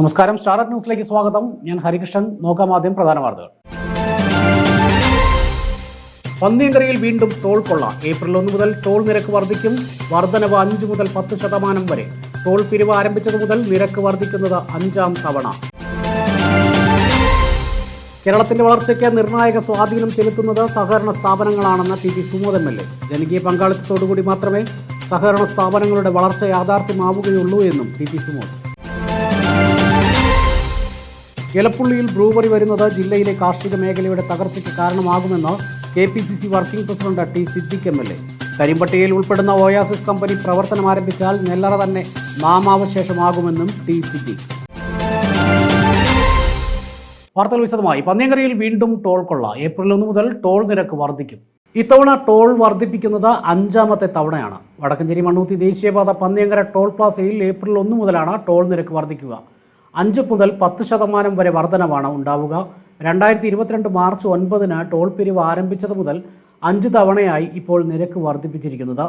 നമസ്കാരം. സ്റ്റാർട്ടപ്പ് ന്യൂസിലേക്ക് സ്വാഗതം. ഞാൻ ഹരികൃഷ്ണൻ. നോക്കാം ആദ്യം പ്രധാന വാർത്തകൾ. പന്നിയങ്കരയിൽ വീണ്ടും ടോൾ കൊള്ള. ഏപ്രിൽ ഒന്ന് മുതൽ ടോൾ നിരക്ക് വർദ്ധിക്കും. വർധനവ് അഞ്ച് മുതൽ പത്ത് ശതമാനം വരെ. ടോൾ പിരിവ് ആരംഭിച്ചത് മുതൽ നിരക്ക് വർദ്ധിക്കുന്നത് അഞ്ചാം തവണ. കേരളത്തിന്റെ വളർച്ചയ്ക്ക് നിർണായക സ്വാധീനം ചെലുത്തുന്നത് സഹകരണ സ്ഥാപനങ്ങളാണെന്ന് T P Sumod M L A. ജനകീയ പങ്കാളിത്തത്തോടുകൂടി മാത്രമേ സഹകരണ സ്ഥാപനങ്ങളുടെ വളർച്ച യാഥാർത്ഥ്യമാവുകയുള്ളൂ എന്നും ടി പി സുമോദ്. എലപ്പുള്ളിയിൽ ബ്രൂവറി വരുന്നത് ജില്ലയിലെ കാർഷിക മേഖലയുടെ തകർച്ചയ്ക്ക് കാരണമാകുമെന്ന് K P C C working president T Siddique M L A. കരിമ്പട്ടികയിൽ ഉൾപ്പെടുന്ന ഓയാസിസ് കമ്പനി പ്രവർത്തനം ആരംഭിച്ചാൽ നെല്ലറ തന്നെ നാമാവശേഷമാകുമെന്നും ടി സിദ്ദിഖ്. വാർത്തകൾ വിശദമായി. പന്നിയങ്കരയിൽ വീണ്ടും ടോൾ കൊള്ള. ഏപ്രിൽ ഒന്ന് മുതൽ ടോൾ നിരക്ക് വർദ്ധിക്കും. ഇത്തവണ ടോൾ വർദ്ധിപ്പിക്കുന്നത് അഞ്ചാമത്തെ തവണയാണ്. വടക്കഞ്ചേരി മണ്ണൂത്തി ദേശീയപാത പന്നിയങ്കര ടോൾ പ്ലാസയിൽ ഏപ്രിൽ ഒന്ന് മുതലാണ് ടോൾ നിരക്ക് വർദ്ധിക്കുക. അഞ്ച് മുതൽ പത്ത് ശതമാനം വരെ വർധനവാണ് ഉണ്ടാവുക. രണ്ടായിരത്തി ഇരുപത്തിരണ്ട് മാർച്ച് ഒൻപതിന് ടോൾ പിരിവ് ആരംഭിച്ചത് മുതൽ അഞ്ച് തവണയായി ഇപ്പോൾ നിരക്ക് വർദ്ധിപ്പിച്ചിരിക്കുന്നത്.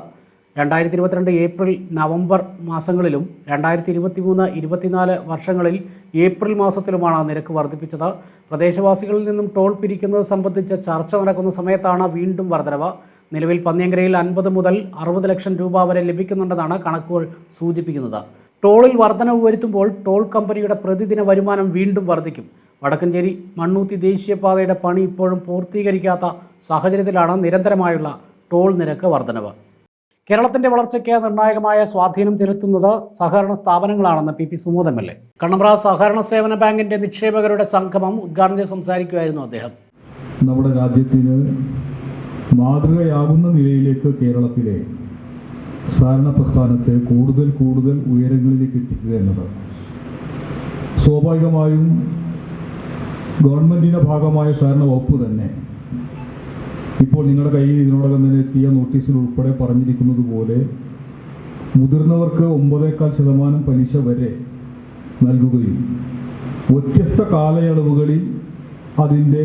രണ്ടായിരത്തി ഇരുപത്തിരണ്ട് ഏപ്രിൽ നവംബർ മാസങ്ങളിലും രണ്ടായിരത്തി ഇരുപത്തി മൂന്ന് ഇരുപത്തിനാല് വർഷങ്ങളിൽ ഏപ്രിൽ മാസത്തിലുമാണ് നിരക്ക് വർദ്ധിപ്പിച്ചത്. പ്രദേശവാസികളിൽ നിന്നും ടോൾ പിരിക്കുന്നത് സംബന്ധിച്ച ചർച്ച നടക്കുന്ന സമയത്താണ് വീണ്ടും വർധനവ്. നിലവിൽ പന്നിയങ്കരയിൽ അൻപത് മുതൽ അറുപത് ലക്ഷം രൂപ വരെ ലഭിക്കുന്നുണ്ടെന്നാണ് കണക്കുകൾ സൂചിപ്പിക്കുന്നത്. ടോളിൽ വർധനവ് വരുത്തുമ്പോൾ ടോൾ കമ്പനിയുടെ പ്രതിദിന വരുമാനം വീണ്ടും വർദ്ധിക്കും വടക്കഞ്ചേരി മണ്ണൂത്തി ദേശീയപാതയുടെ പണി ഇപ്പോഴും പൂർത്തീകരിക്കാത്ത സാഹചര്യത്തിലാണ് നിരന്തരമായുള്ള ടോൾ നിരക്ക് വർധനവ്. കേരളത്തിന്റെ വളർച്ചയ്ക്ക് നിർണായകമായ സ്വാധീനം ചെലുത്തുന്നത് സഹകരണ സ്ഥാപനങ്ങളാണെന്ന് P P Sumod M L A. Kannambra സഹകരണ സേവന ബാങ്കിന്റെ നിക്ഷേപകരുടെ സംഗമം ഉദ്ഘാടനം ചെയ്ത് സംസാരിക്കുകയായിരുന്നു അദ്ദേഹം. നമ്മുടെ രാജ്യത്തിന് മാതൃകയാകുന്ന നിലയിലേക്ക് കേരളത്തിലെ സഹകരണ പ്രസ്ഥാനത്തെ കൂടുതൽ കൂടുതൽ ഉയരങ്ങളിലേക്ക് എത്തിക്കുക എന്നത്. സ്വാഭാവികമായും ഗവൺമെന്റിന്റെ ഭാഗമായ സഹകരണ വകുപ്പ് തന്നെ ഇപ്പോൾ നിങ്ങളുടെ കയ്യിൽ ഇതിനോടകം തന്നെ എത്തിയ നോട്ടീസിൽ ഉൾപ്പെടെ പറഞ്ഞിരിക്കുന്നത് പോലെ മുതിർന്നവർക്ക് ഒമ്പതേക്കാൽ ശതമാനം പലിശ വരെ നൽകുകയും വ്യത്യസ്ത കാലയളവുകളിൽ അതിന്റെ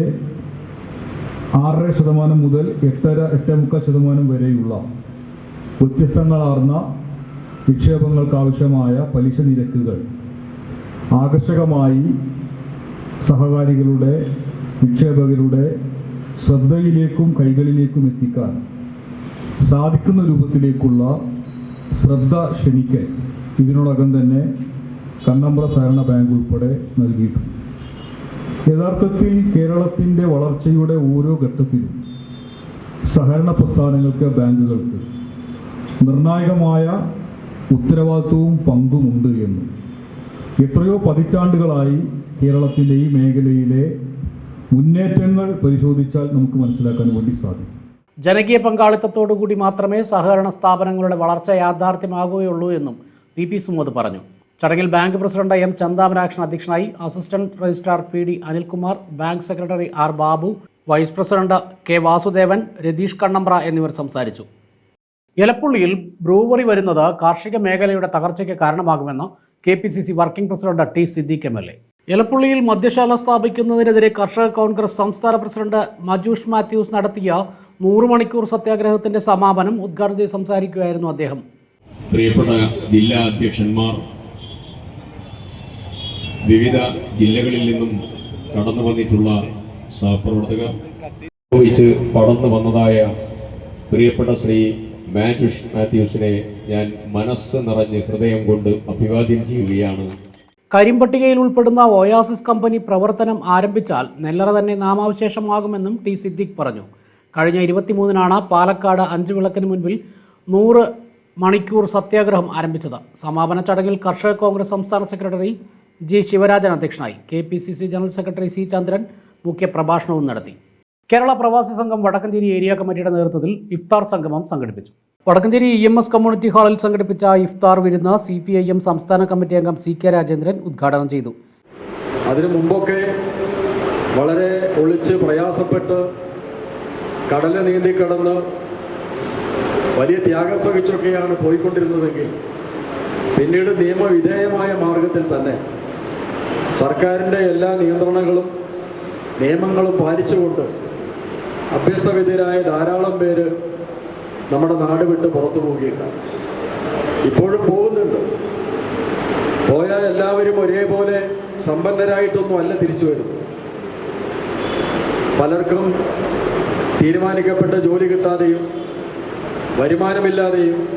ആറര ശതമാനം മുതൽ എട്ടര എട്ടേ മുക്കാൽ ശതമാനം വരെയുള്ള വ്യത്യസ്തങ്ങളാർന്ന നിക്ഷേപങ്ങൾക്കാവശ്യമായ പലിശ നിരക്കുകൾ. ആകർഷകമായി സഹകാരികളുടെ നിക്ഷേപകരുടെ ശ്രദ്ധയിലേക്കും കൈകളിലേക്കും എത്തിക്കാൻ സാധിക്കുന്ന രൂപത്തിലേക്കുള്ള ശ്രദ്ധ ക്ഷണിക്കൽ ഇതിനോടകം തന്നെ കണ്ണമ്പ്ര സഹകരണ ബാങ്ക് ഉൾപ്പെടെ നൽകിയിട്ടുണ്ട്. യഥാർത്ഥത്തിൽ കേരളത്തിന്റെ വളർച്ചയുടെ ഓരോ ഘട്ടത്തിലും സഹകരണ പ്രസ്ഥാനങ്ങൾക്ക് ബാങ്കുകൾക്ക് നിർണായകമായ ഉത്തരവാദിത്വവും പങ്കുമുണ്ട് എന്ന്. എത്രയോ പതിറ്റാണ്ടുകളായി കേരളത്തിന്റെ ഈ മേഖലയിലെ മുന്നേറ്റങ്ങൾ പരിശോധിച്ചാൽ നമുക്ക് മനസ്സിലാക്കാൻ വേണ്ടി സാധിക്കും. ജനകീയ പങ്കാളിത്തത്തോടുകൂടി മാത്രമേ സഹകരണ സ്ഥാപനങ്ങളുടെ വളർച്ച യാഥാർത്ഥ്യമാകുകയുള്ളൂ എന്നും പി പി സുമോദ് പറഞ്ഞു. ചടങ്ങിൽ ബാങ്ക് പ്രസിഡന്റ് എം ചന്ദാമരാക്ഷൻ അധ്യക്ഷനായി assistant registrar P D Anilkumar bank secretary R Babu vice president K Vasudevan Ratheesh Kannambra എന്നിവർ സംസാരിച്ചു. എലപ്പുള്ളിയിൽ ബ്രൂവറി വരുന്നത് കാർഷിക മേഖലയുടെ തകർച്ചയ്ക്ക് കാരണമാകുമെന്ന് K P C C working president T Siddique M L A. എലപ്പുള്ളിയിൽ മദ്യശാല സ്ഥാപിക്കുന്നതിനെതിരെ കർഷക കോൺഗ്രസ് സംസ്ഥാന പ്രസിഡന്റ് മജൂഷ് മാത്യൂസ് നടത്തിയ നൂറ് മണിക്കൂർ സത്യാഗ്രഹത്തിന്റെ സമാപനം ഉദ്ഘാടനം ചെയ്ത് സംസാരിക്കുകയായിരുന്നു അദ്ദേഹം. പ്രിയപ്പെട്ട ജില്ലാ അധ്യക്ഷന്മാർ വിവിധ ജില്ലകളിൽ നിന്നും കടന്നു വന്നിട്ടുള്ള സഹപ്രവർത്തകർ പടന്നു വന്നതായ പ്രിയപ്പെട്ട ശ്രീ മാജുഷ് മാത്യൂസിനെ ഞാൻ മനസ്സ് നിറഞ്ഞ് ഹൃദയം കൊണ്ട് അഭിവാദ്യം ചെയ്യുകയാണ്. കരിമ്പട്ടികയിൽ ഉൾപ്പെടുന്ന ഓയാസിസ് കമ്പനി പ്രവർത്തനം ആരംഭിച്ചാൽ നെല്ലറ തന്നെ നാമാവശേഷമാകുമെന്നും ടി സിദ്ദിഖ് പറഞ്ഞു. കഴിഞ്ഞ ഇരുപത്തിമൂന്നിനാണ് പാലക്കാട് അഞ്ച് വിളക്കിന് മുൻപിൽ നൂറ് മണിക്കൂർ സത്യാഗ്രഹം ആരംഭിച്ചത്. സമാപന ചടങ്ങിൽ കർഷക കോൺഗ്രസ് സംസ്ഥാന സെക്രട്ടറി ജി ശിവരാജൻ അധ്യക്ഷനായി. K P C C general secretary C Chandran മുഖ്യപ്രഭാഷണവും നടത്തി. കേരള പ്രവാസി സംഘം വടക്കഞ്ചേരി ഏരിയ കമ്മിറ്റിയുടെ നേതൃത്വത്തിൽ ഇഫ്താർ സംഗമം സംഘടിപ്പിച്ചു. Vadakkanchery E M S community ഹാളിൽ സംഘടിപ്പിച്ച ഇഫ്താർ വിരുന്ന് സി പി ഐ എം സംസ്ഥാന കമ്മിറ്റി അംഗം സി കെ രാജേന്ദ്രൻ ഉദ്ഘാടനം ചെയ്തു. അതിനു മുമ്പൊക്കെ വളരെ ഒളിച്ച് പ്രയാസപ്പെട്ട് കടൽ നീന്തി കടന്ന് വലിയ ത്യാഗം സഹിച്ചൊക്കെയാണ് പോയിക്കൊണ്ടിരുന്നതെങ്കിൽ പിന്നീട് നിയമവിധേയമായ മാർഗത്തിൽ തന്നെ സർക്കാരിന്റെ എല്ലാ നിയന്ത്രണങ്ങളും നിയമങ്ങളും പാലിച്ചുകൊണ്ട് അഭ്യസ്തവിദ്യരായ ധാരാളം പേര് നമ്മുടെ നാട് വിട്ട് പുറത്തു പോവുകയുണ്ടായി. ഇപ്പോഴും പോകുന്നുണ്ട്. പോയാൽ എല്ലാവരും ഒരേപോലെ സമ്പന്നരായിട്ടൊന്നും അല്ല തിരിച്ചു വരുന്നത്. പലർക്കും തീരുമാനിക്കപ്പെട്ട ജോലി കിട്ടാതെയും വരുമാനമില്ലാതെയും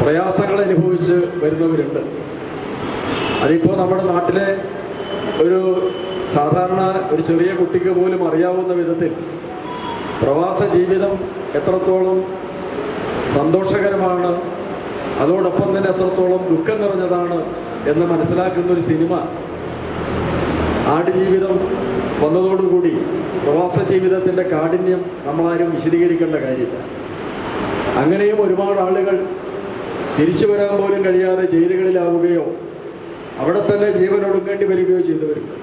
പ്രയാസങ്ങൾ അനുഭവിച്ച് വരുന്നവരുണ്ട്. അതിപ്പോൾ നമ്മുടെ നാട്ടിലെ ഒരു സാധാരണ ഒരു ചെറിയ കുട്ടിക്ക് പോലും അറിയാവുന്ന വിധത്തിൽ പ്രവാസ ജീവിതം എത്രത്തോളം സന്തോഷകരമാണ് അതോടൊപ്പം തന്നെ എത്രത്തോളം ദുഃഖം നിറഞ്ഞതാണ് എന്ന് മനസ്സിലാക്കുന്ന ഒരു സിനിമ. ആടുജീവിതം വന്നതോടുകൂടി പ്രവാസ ജീവിതത്തിന്റെ കാഠിന്യം നമ്മളാരും വിശദീകരിക്കേണ്ട കാര്യമില്ല. അങ്ങനെയും ഒരുപാട് ആളുകൾ തിരിച്ചു വരാൻ പോലും കഴിയാതെ ജയിലുകളിലാവുകയോ അവിടെ തന്നെ ജീവനൊടുക്കേണ്ടി വരികയോ ചെയ്തവരുണ്ട്.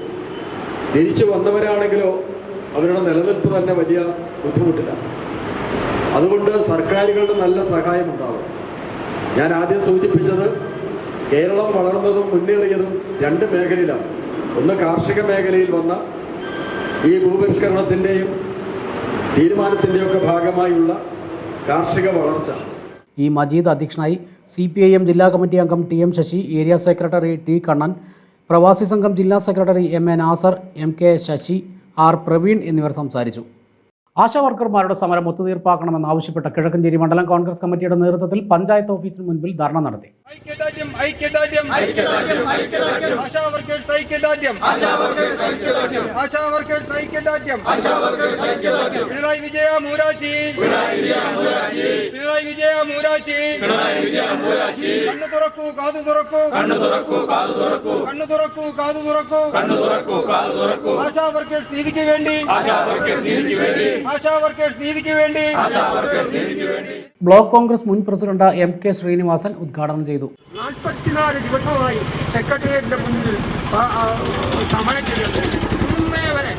തിരിച്ചു വന്നവരാണെങ്കിലോ അവരുടെ നിലനിൽപ്പ് തന്നെ വലിയ ബുദ്ധിമുട്ടിലാണ് അതുകൊണ്ട് സർക്കാരുകളുടെ നല്ല സഹായം ഉണ്ടാവും ഞാൻ ആദ്യം സൂചിപ്പിച്ചത് കേരളം വളർന്നതും മുന്നേറിയതും രണ്ട് മേഖലയിലാണ്. ഒന്ന് കാർഷിക മേഖലയിൽ വന്ന ഈ ഭൂപരിഷ്കരണത്തിന്റെയും തീരുമാനത്തിന്റെയും ഒക്കെ ഭാഗമായുള്ള കാർഷിക വളർച്ച. ഈ മജീദ് അധ്യക്ഷനായി സി പി ഐ എം ജില്ലാ കമ്മിറ്റി അംഗം T M Sasi area secretary T Kannan പ്രവാസി സംഘം ജില്ലാ secretary M A Nasar M K Sasi R Praveen എന്നിവർ സംസാരിച്ചു ആശാ സമരം സമരം ഒത്തുതീർപ്പാക്കണമെന്നാവശ്യപ്പെട്ട കിഴക്കഞ്ചേരി മണ്ഡലം കോൺഗ്രസ് കമ്മിറ്റിയുടെ നേതൃത്വത്തിൽ പഞ്ചായത്ത് ഓഫീസിന് മുൻപിൽ ധർണ നടത്തി. പിണറായി ആശാ വർക്കേഴ്സ് നീതിക്ക് വേണ്ടി ആശാ വർക്കേഴ്സ് നീതിക്ക് വേണ്ടി. ആശാ വർക്കേഴ്സ് നീതിക്ക് വേണ്ടി. ആശാ വർക്കേഴ്സ് നീതിക്ക് വേണ്ടി. ബ്ലോക്ക് കോൺഗ്രസ് മുൻ പ്രസിഡന്റ് എം കെ ശ്രീനിവാസൻ ഉദ്ഘാടനം ചെയ്തു. നാൽപ്പത്തിനാല് ദിവസമായി സെക്രട്ടേറിയറ്റിന്റെ മുന്നിൽ ആ- ആ സമരം ചെയ്യുന്നത് ഇന്നേ വരെ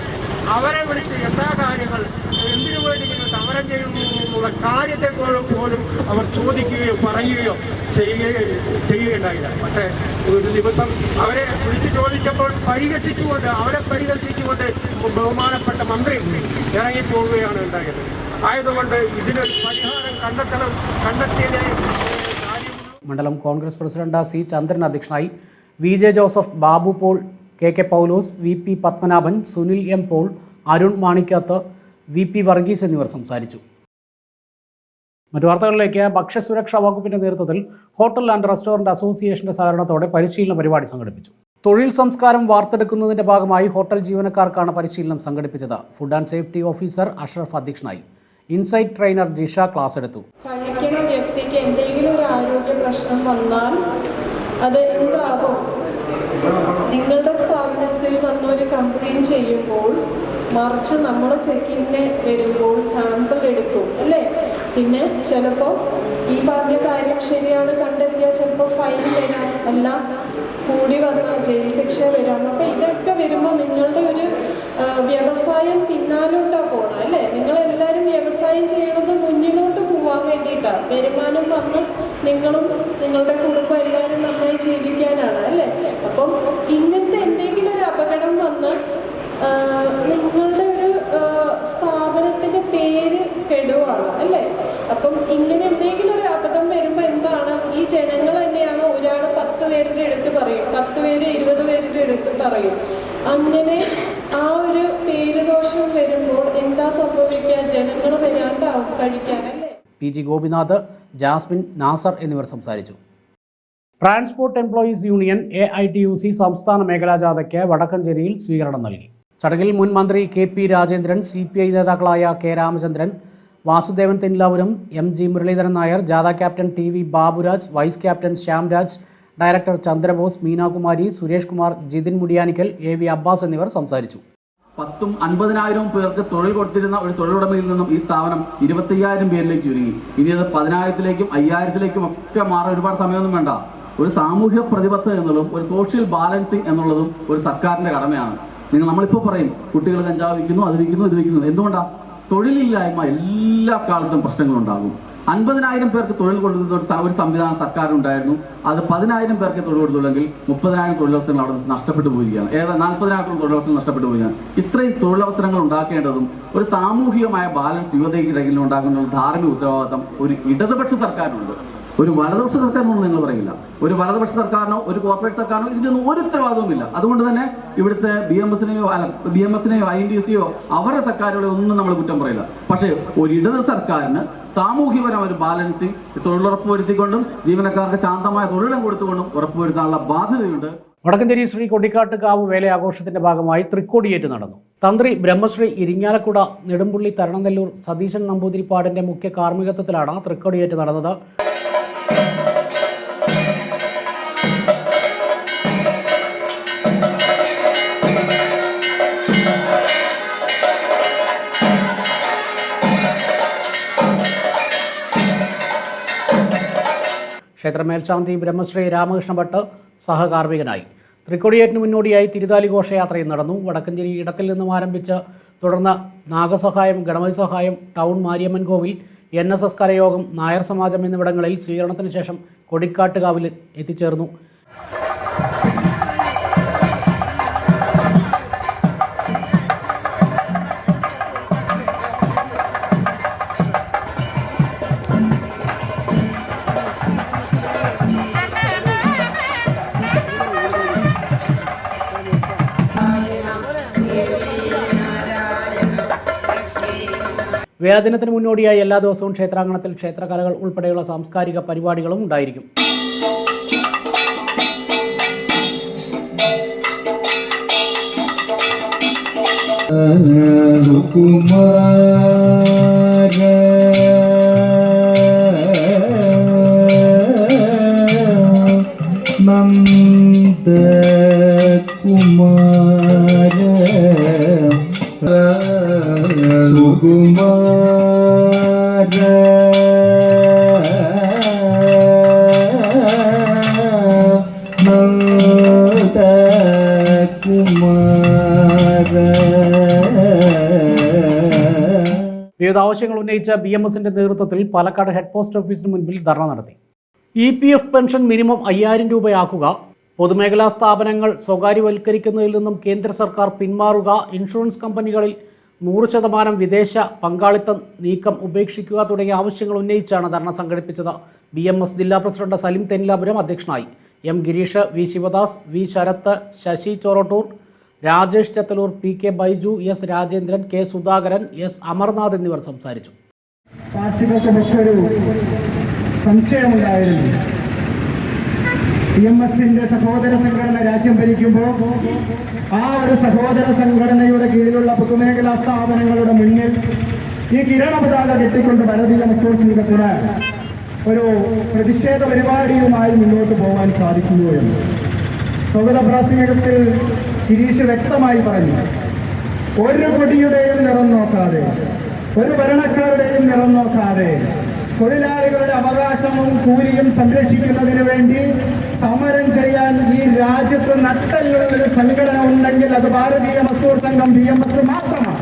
അവരെ വിളിച്ച് എല്ലാ കാര്യങ്ങൾ എന്തിനു വേണ്ടി നിങ്ങൾ സമരം ചെയ്യുന്നു എന്നുള്ള കാര്യത്തെ പോലും അവർ ചോദിക്കുകയോ പറയുകയോ ചെയ്യുകയോ ചെയ്യുകയുണ്ടായില്ല. പക്ഷേ ഒരു ദിവസം അവരെ വിളിച്ച് ചോദിച്ചപ്പോൾ പരിഹസിച്ചുകൊണ്ട് അവരെ പരിഹസിച്ചുകൊണ്ട് ബഹുമാനപ്പെട്ട മന്ത്രി ഇറങ്ങിപ്പോവുകയാണ് ഉണ്ടായത്. ആയതുകൊണ്ട് ഇതിനൊരു പരിഹാരം കണ്ടെത്തണം കണ്ടെത്തിയതേ കാര്യമുള്ളൂ. മണ്ഡലം കോൺഗ്രസ് പ്രസിഡന്റ് സി ചന്ദ്രൻ അധ്യക്ഷനായി V J Joseph Babu Paul K K Paulose V P Padmanabhan Sunil M Paul Arun Manikkath V P Varghese എന്നിവർ സംസാരിച്ചു. മറ്റു വാർത്തകളിലേക്ക് ഭക്ഷ്യസുരക്ഷാ വകുപ്പിന്റെ നേതൃത്വത്തിൽ ഹോട്ടൽ ആൻഡ് റെസ്റ്റോറന്റ് അസോസിയേഷന്റെ സഹകരണത്തോടെ പരിശീലന പരിപാടി സംഘടിപ്പിച്ചു. തൊഴിൽ സംസ്കാരം വാർത്തെടുക്കുന്നതിന്റെ ഭാഗമായി ഹോട്ടൽ ജീവനക്കാർക്കാണ് പരിശീലനം സംഘടിപ്പിച്ചത്. Food and safety officer Ashraf അധ്യക്ഷനായി. ഇൻസൈറ്റ് ട്രെയിനർ ജിഷ ക്ലാസ് എടുത്തു. വ്യക്തിക്ക് എന്തെങ്കിലും ഒരു ആരോഗ്യ പ്രശ്നം വന്നാൽ മറിച്ച് നമ്മൾ ചെക്കിങ്ങിന് വരുമ്പോൾ സാമ്പിൾ എടുക്കും അല്ലേ? പിന്നെ ചിലപ്പോൾ ഈ പറഞ്ഞ കാര്യം ശരിയാണ് കണ്ടെത്തിയാൽ ചിലപ്പോൾ ഫൈൻ വരാം. അല്ല കൂടി വന്ന ജയിൽ ശിക്ഷ വരാം. അപ്പം ഇതൊക്കെ വരുമ്പോൾ നിങ്ങളുടെ ഒരു വ്യവസായം പിന്നാലോട്ടാ പോണം അല്ലേ? നിങ്ങളെല്ലാവരും വ്യവസായം ചെയ്യണത് മുന്നിലോട്ട് പോവാൻ വേണ്ടിയിട്ടാണ് വരുമാനം വന്ന് നിങ്ങളും നിങ്ങളുടെ കുടുംബം എല്ലാവരും നന്നായി ജീവിക്കാനാണ് അല്ലേ? അപ്പം ഇങ്ങനത്തെ എന്തെങ്കിലും ഒരു അപകടം വന്ന് ആ, കെടുവാണ് അല്ലേ? അപ്പം ഇങ്ങനെ എന്തെങ്കിലും ഒരു അബദ്ധം വരുമ്പോൾ എന്താണ്? ഈ ജനങ്ങൾ തന്നെയാണ് ഒരാൾ പത്ത് പേരുടെ എടുത്ത് പറയും പത്ത് പേര് ഇരുപത് പേരുടെ എടുത്ത് പറയും. അങ്ങനെ ആ ഒരു പേരുദോഷം വരുമ്പോൾ എന്താ സംഭവിക്കുക? ജനങ്ങൾ വരാണ്ടാവും കഴിക്കാൻ അല്ലേ? P G Gopinath Jasmine Nasar എന്നിവർ സംസാരിച്ചു. Transport employees union A I T U C സംസ്ഥാന മേഖലാ ജാഥയ്ക്ക് വടക്കഞ്ചേരിയിൽ സ്വീകരണം നൽകി. ചടങ്ങിൽ മുൻ മന്ത്രി K P Rajendran C P I നേതാക്കളായ K Ramachandran Vasudevan Thennilapuram M G Muralidharan Nair ജാഥ captain T V Baburaj vice captain Shyamraj director Chandrabose Meenakumari Suresh Kumar Jithin Mudiyanikkal A V Abbas എന്നിവർ സംസാരിച്ചു. പത്തും അൻപതിനായിരവും പേർക്ക് തൊഴിൽ കൊടുത്തിരുന്ന ഒരു തൊഴിലുടമയിൽ നിന്നും ഈ സ്ഥാപനം ഇരുപത്തയ്യായിരം പേരിലേക്ക് ചുരുങ്ങി ഇനി അത് പതിനായിരത്തിലേക്കും അയ്യായിരത്തിലേക്കും ഒക്കെ മാറാൻ ഒരുപാട് സമയമൊന്നും വേണ്ട. ഒരു സാമൂഹ്യ പ്രതിബദ്ധത എന്നുള്ളതും ഒരു സോഷ്യൽ ബാലൻസിങ് എന്നുള്ളതും ഒരു സർക്കാരിന്റെ കടമയാണ്. നിങ്ങൾ നമ്മളിപ്പോൾ പറയും കുട്ടികൾ കഞ്ചാവ് വിൽക്കുന്നു അത് വിൽക്കുന്നു ഇത് വിൽക്കുന്നു. എന്തുകൊണ്ടാ? തൊഴിലില്ലായ്മ എല്ലാ കാലത്തും പ്രശ്നങ്ങളുണ്ടാകും. അൻപതിനായിരം പേർക്ക് തൊഴിൽ കൊടുക്കുന്ന ഒരു സംവിധാന സർക്കാരുണ്ടായിരുന്നു അത് പതിനായിരം പേർക്ക് തൊഴിൽ കൊടുത്തുള്ളെങ്കിൽ മുപ്പതിനായിരം തൊഴിലവസരങ്ങൾ അവിടെ നഷ്ടപ്പെട്ടു പോയിരിക്കുകയാണ് ഏതാ നാൽപ്പതിനായിരത്തോളം തൊഴിലവസരങ്ങൾ നഷ്ടപ്പെട്ടു പോയിരിക്കുകയാണ് ഇത്രയും തൊഴിലവസരങ്ങൾ ഉണ്ടാക്കേണ്ടതും ഒരു സാമൂഹികമായ ബാലൻസ് യുവതയ്ക്കിടയിൽ ഉണ്ടാകുന്ന ധാർമ്മിക ഉത്തരവാദിത്തം ഒരു ഇടതുപക്ഷ സർക്കാരിനുണ്ട്. ഒരു വലതുപക്ഷ സർക്കാരിനൊന്നും നിങ്ങൾ പറയില്ല. ഒരു വലതുപക്ഷ സർക്കാരിനോ ഒരു കോർപ്പറേറ്റ് സർക്കാരിനോ ഇതിനൊന്നും ഒരു ഉത്തരവാദിത്വമില്ല അതുകൊണ്ട് തന്നെ ഇവിടുത്തെ ബി എം എസിനെയോ അല്ല ബി എം എസിനെയോ ഐ എൻ ഡി സിയോ അവരുടെ സർക്കാരുകളെ ഒന്നും നമ്മൾ കുറ്റം പറയില്ല. പക്ഷേ ഒരു ഇടത് സർക്കാരിന് സാമൂഹ്യപരമായ ഒരു ബാലൻസിങ് തൊഴിലുറപ്പ് വരുത്തിക്കൊണ്ടും ജീവനക്കാർക്ക് ശാന്തമായ തൊഴിലും കൊടുത്തുകൊണ്ടും ഉറപ്പുവരുത്താനുള്ള ബാധ്യതയുണ്ട്. വടക്കഞ്ചേരി ശ്രീ കൊടിക്കാട്ടുകാവ് വേലയാഘോഷത്തിന്റെ ഭാഗമായി തൃക്കോടിയേറ്റ് നടന്നു. തന്ത്രി ബ്രഹ്മശ്രീ ഇരിങ്ങാലക്കുട നെടുമ്പുള്ളി തരണനെല്ലൂർ സതീശൻ നമ്പൂതിരിപ്പാടിന്റെ മുഖ്യ കാർമ്മികത്വത്തിലാണ് തൃക്കോടിയേറ്റ് നടന്നത്. ക്ഷേത്ര മേൽശാന്തി ബ്രഹ്മശ്രീ രാമകൃഷ്ണ ഭട്ട് സഹകാർമ്മികനായി. തൃക്കൊടിയേറ്റിന് മുന്നോടിയായി തിരുതാലി ഘോഷയാത്രയും നടന്നു. വടക്കഞ്ചേരി ഇടത്തിൽ നിന്നും ആരംഭിച്ച് തുടർന്ന് നാഗസഹായം ഗണപതി സഹായം ടൗൺ മാരിയമ്മൻ കോവിൽ എൻ എസ് എസ് കരയോഗം നായർ സമാജം എന്നിവിടങ്ങളിൽ സ്വീകരണത്തിന് ശേഷം കൊടിക്കാട്ടുകാവിൽ എത്തിച്ചേർന്നു. വേദനത്തിന് മുന്നോടിയായി എല്ലാ ദിവസവും ക്ഷേത്രാങ്കണത്തിൽ ക്ഷേത്രകലകൾ ഉൾപ്പെടെയുള്ള സാംസ്കാരിക പരിപാടികളും ഉണ്ടായിരിക്കും. വിവിധ ആവശ്യങ്ങൾ ഉന്നയിച്ച ബി എം എസിന്റെ നേതൃത്വത്തിൽ പാലക്കാട് ഹെഡ് പോസ്റ്റ് ഓഫീസിന് മുൻപിൽ ധർണ നടത്തി. E P F pension minimum അയ്യായിരം രൂപയാക്കുക പൊതുമേഖലാ സ്ഥാപനങ്ങൾ സ്വകാര്യവൽക്കരിക്കുന്നതിൽ നിന്നും കേന്ദ്ര സർക്കാർ പിന്മാറുക ഇൻഷുറൻസ് കമ്പനികളിൽ നൂറ് ശതമാനം വിദേശ പങ്കാളിത്തം നീക്കം ഉപേക്ഷിക്കുക തുടങ്ങിയ ആവശ്യങ്ങൾ ഉന്നയിച്ചാണ് ധർണ സംഘടിപ്പിച്ചത്. ബി എം എസ് ജില്ലാ പ്രസിഡന്റ് സലിം തെന്നിലാപുരം അധ്യക്ഷനായി. M Gireesh V Sivadas V Sarath Sasi Chorattoor Rajesh Chathallur P K Baiju S Rajendran K Sudhakaran S Amarnath എന്നിവർ സംസാരിച്ചു. സംശയമുണ്ടായിരുന്നു. സഹോദര സംഘടന രാജ്യം ഭരിക്കുമ്പോൾ ആ ഒരു സഹോദര സംഘടനയുടെ കീഴിലുള്ള പൊതുമേഖലാ സ്ഥാപനങ്ങളുടെ മുന്നിൽ ഈ കിരണ പതാക കെട്ടിക്കൊണ്ട് ഭാരതീയ മുസ്ലിം സംഘത്തിന് ഒരു പ്രതിഷേധ പരിപാടിയുമായി മുന്നോട്ട് പോകാൻ സാധിക്കുന്നു എന്ന്. സൗഹൃദ പ്രാസംഗികത്തിൽ ഗിരീഷ് വ്യക്തമായി പറഞ്ഞു ഒരു കൊടിയുടെയും നിറം നോക്കാതെ ഒരു ഭരണക്കാരുടെയും നിറം നോക്കാതെ തൊഴിലാളികളുടെ അവകാശവും കൂലിയും സംരക്ഷിക്കുന്നതിന് വേണ്ടി സമരം ചെയ്യാൻ ഈ രാജ്യത്ത് നട്ടങ്ങളിൽ ഒരു സംഘടന ഉണ്ടെങ്കിൽ അത് ഭാരതീയ മസൂർ സംഘം ബി എം എസ് മാത്രം